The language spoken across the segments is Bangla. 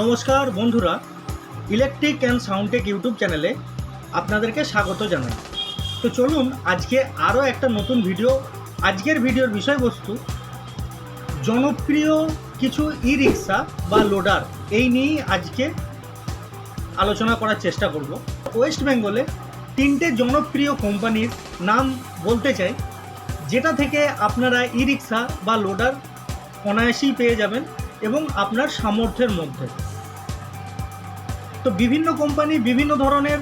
নমস্কার বন্ধুরা ইলেকট্রিক অ্যান্ড সাউন্ডটেক ইউটিউব চ্যানেলে আপনাদেরকে স্বাগত জানাই। তো চলুন, আজকে আরও একটা নতুন ভিডিও আজকের ভিডিওর বিষয়বস্তু, জনপ্রিয় কিছু ই রিক্সা বা লোডার এই নিয়েই আজকে আলোচনা করার চেষ্টা করব। ওয়েস্ট বেঙ্গলে তিনটে জনপ্রিয় কোম্পানির নাম বলতে চাই, যেটা থেকে আপনারা ই রিক্সা বা লোডার অনায়াসেই পেয়ে যাবেন। এবং আপনার সামর্থ্যের মধ্যে। তো বিভিন্ন কোম্পানি বিভিন্ন ধরনের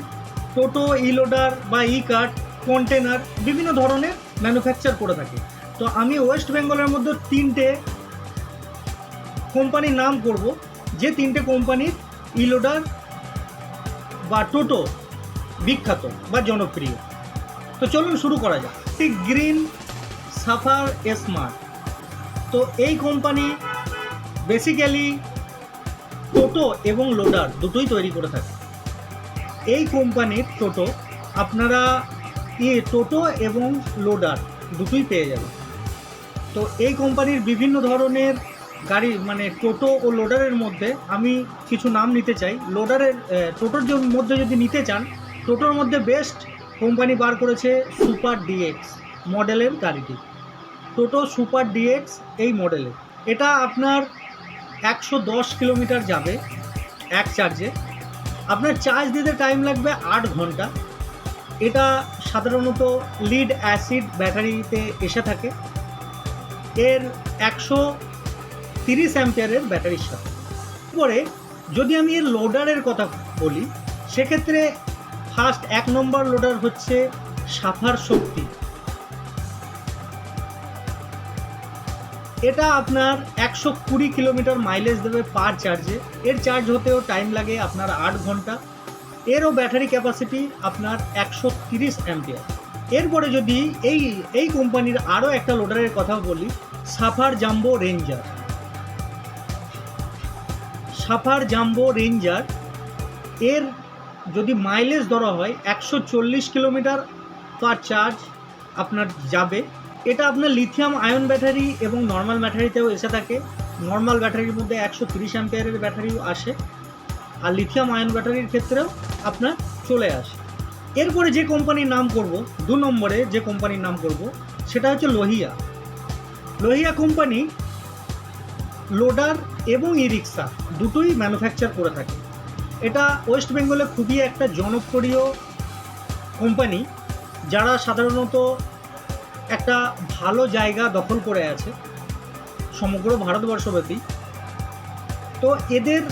টোটো ই লোডার বা ই কার্ট কন্টেনার বিভিন্ন ধরনের ম্যানুফ্যাকচার করে থাকে। তো আমি ওয়েস্ট বেঙ্গলের মধ্যে তিনটে কোম্পানির নাম করব, যে তিনটে কোম্পানির ই লোডার বা টোটো বিখ্যাত বা জনপ্রিয়। তো চলুন শুরু করা যাক। ঠিক গ্রিন, সাফার, স্মার্ট। তো এই কোম্পানি বেসিক্যালি টোটো এবং লোডার দুটোই তৈরি করে থাকে। এই কোম্পানির টোটো আপনারা ই টোটো এবং লোডার দুটোই পেয়ে যাবেন। তো এই কোম্পানির বিভিন্ন ধরনের গাড়ি মানে টোটো ও লোডারের মধ্যে আমি কিছু নাম নিতে চাই। লোডারের টোটোর মধ্যে যদি নিতে চান টোটোর মধ্যে বেস্ট কোম্পানি বার করেছে সুপার ডিএক্স মডেলের গাড়িটি। টোটো সুপার ডিএক্স এই মডেলের এটা আপনার একশো দশ কিলোমিটার যাবে এক চার্জে। আপনার চার্জ দিতে টাইম লাগবে আট ঘণ্টা। এটা সাধারণত লিড অ্যাসিড ব্যাটারিতে এসে থাকে। এর একশো তিরিশ অ্যাম্পিয়ারের ব্যাটারির সাথে। পরে যদি আমি এর লোডারের কথা বলি, সেক্ষেত্রে ফার্স্ট এক নম্বর লোডার হচ্ছে সাফার শক্তি। এটা আপনার একশো কুড়ি কিলোমিটার মাইলেজ দেবে পার চার্জে এর চার্জ হতেও টাইম লাগে আপনার আট ঘণ্টা। এরও ব্যাটারি ক্যাপাসিটি আপনার একশো তিরিশ অ্যাম্পিয়ার এরপরে যদি এই এই কোম্পানির আরও একটা লোডারের কথা বলি Safar Jumbo Ranger Safar Jumbo Ranger এর যদি মাইলেজ ধরা হয়, একশো চল্লিশ কিলোমিটার পার চার্জ আপনার যাবে। এটা আপনার লিথিয়াম আয়ন ব্যাটারি এবং নর্মাল ব্যাটারিতেও এসে থাকে। নর্মাল ব্যাটারির মধ্যে একশো তিরিশ অ্যাম্পিয়ারের ব্যাটারিও আসে। আর লিথিয়াম আয়ন ব্যাটারির ক্ষেত্রেও আপনার চলে আসে। এরপরে যে কোম্পানির নাম করব, দু নম্বরে যে কোম্পানির নাম করব, সেটা হচ্ছে লোহিয়া। লোহিয়া কোম্পানি লোডার এবং ই রিক্সা দুটোই ম্যানুফ্যাকচার করে থাকে। এটা ওয়েস্ট বেঙ্গলে খুবই একটা জনপ্রিয় কোম্পানি যারা সাধারণত একটা ভালো জায়গা দখল করে আছে সমগ্র ভারতবর্ষব্যাপী। তো এদের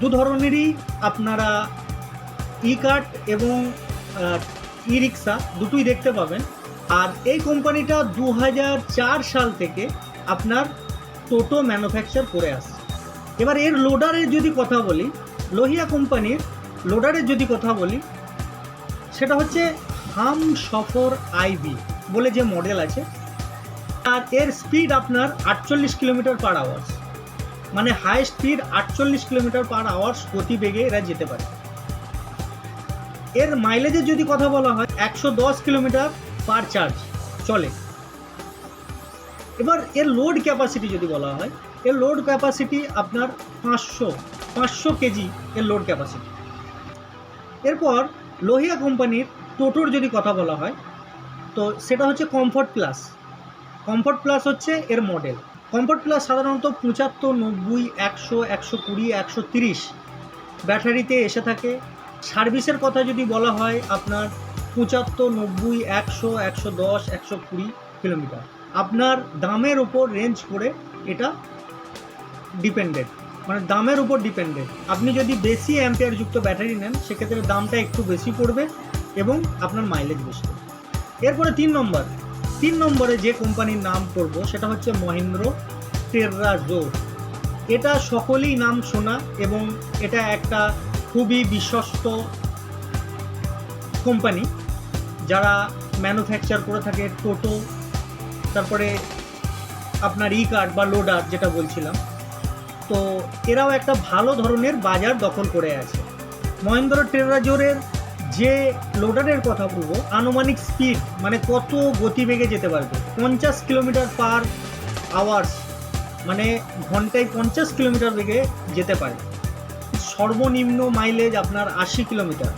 দু ধরনেরই আপনারা ই কার্ট এবং ই রিক্সা দুটোই দেখতে পাবেন। আর এই কোম্পানিটা দু হাজার চার সাল থেকে আপনার টোটো ম্যানুফ্যাকচার করে আসছে। এবার এর লোডারের যদি কথা বলি, লোহিয়া কোম্পানির লোডারের যদি কথা বলি, সেটা হচ্ছে হাম সফর আইভি বলে যে মডেল আছে, আর এর স্পিড আপনার আটচল্লিশ কিলোমিটার পার আওয়ার্স মানে হাই স্পিড আটচল্লিশ কিলোমিটার পার আওয়ার্স গতিবেগে এরা যেতে পারে। এর মাইলেজের যদি কথা বলা হয়, একশো দশ কিলোমিটার পার চার্জ চলে। এবার এর লোড ক্যাপাসিটি যদি বলা হয়, এর লোড ক্যাপাসিটি আপনার পাঁচশো পাঁচশো কেজি এর লোড ক্যাপাসিটি এরপর লোহিয়া কোম্পানির টোটোর যদি কথা বলা হয় তো সেটা হচ্ছে কমফর্ট প্লাস কমফর্ট প্লাস হচ্ছে এর মডেল কমফর্ট প্লাস সাধারণত পঁচাত্তর, নব্বই, একশো একশো কুড়ি, একশো তিরিশ ব্যাটারিতে এসে থাকে। সার্ভিসের কথা যদি বলা হয়, আপনার পঁচাত্তর, নব্বই, একশো একশো দশ, একশো কুড়ি কিলোমিটার। আপনার দামের উপর রেঞ্জ করে এটা ডিপেন্ডেড মানে দামের উপর ডিপেন্ডেড আপনি যদি বেশি অ্যাম্পিয়ারযুক্ত ব্যাটারি নেন, সেক্ষেত্রে দামটা একটু বেশি পড়বে এবং আপনার মাইলেজ বেশি। এরপরে তিন নম্বর। তিন নম্বরে যে কোম্পানির নাম করব সেটা হচ্ছে মহেন্দ্র টেররা জোর এটা সকলেই নাম শোনা এবং এটা একটা খুবই বিশ্বস্ত কোম্পানি। যারা ম্যানুফ্যাকচার করে থাকে, টোটো, তারপরে আপনার ই কার্ড বা লোডার যেটা বলছিলাম। তো এরাও একটা ভালো ধরনের বাজার দখল করে আছে। মহেন্দ্র টেরাজোরের যে লোডারের কথা বলব, আনুমানিক স্পিড মানে কত গতিবেগে যেতে পারবে? পঞ্চাশ কিলোমিটার পার আওয়ার্স মানে ঘন্টায় পঞ্চাশ কিলোমিটার বেগে যেতে পারে। সর্বনিম্ন মাইলেজ আপনার আশি কিলোমিটার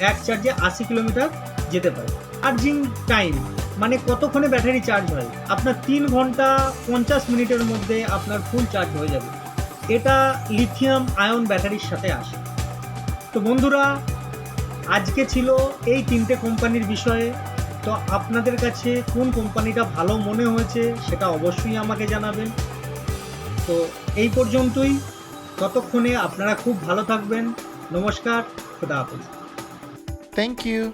এক চার্জে আশি কিলোমিটার যেতে পারে। চার্জিং টাইম মানে কতক্ষণে ব্যাটারি চার্জ হয়? আপনার তিন ঘণ্টা পঞ্চাশ মিনিটের মধ্যে আপনার ফুল চার্জ হয়ে যাবে। এটা লিথিয়াম আয়ন ব্যাটারির সাথে আসে। তো বন্ধুরা আজকে ছিল এই তিনটে কোম্পানির বিষয়ে। তো আপনাদের কাছে কোন কোম্পানিটা ভালো মনে হয়েছে সেটা অবশ্যই আমাকে জানাবেন। তো এই পর্যন্তই। ততক্ষণে আপনারা খুব ভালো থাকবেন। নমস্কার, খুদা থ্যাংক you.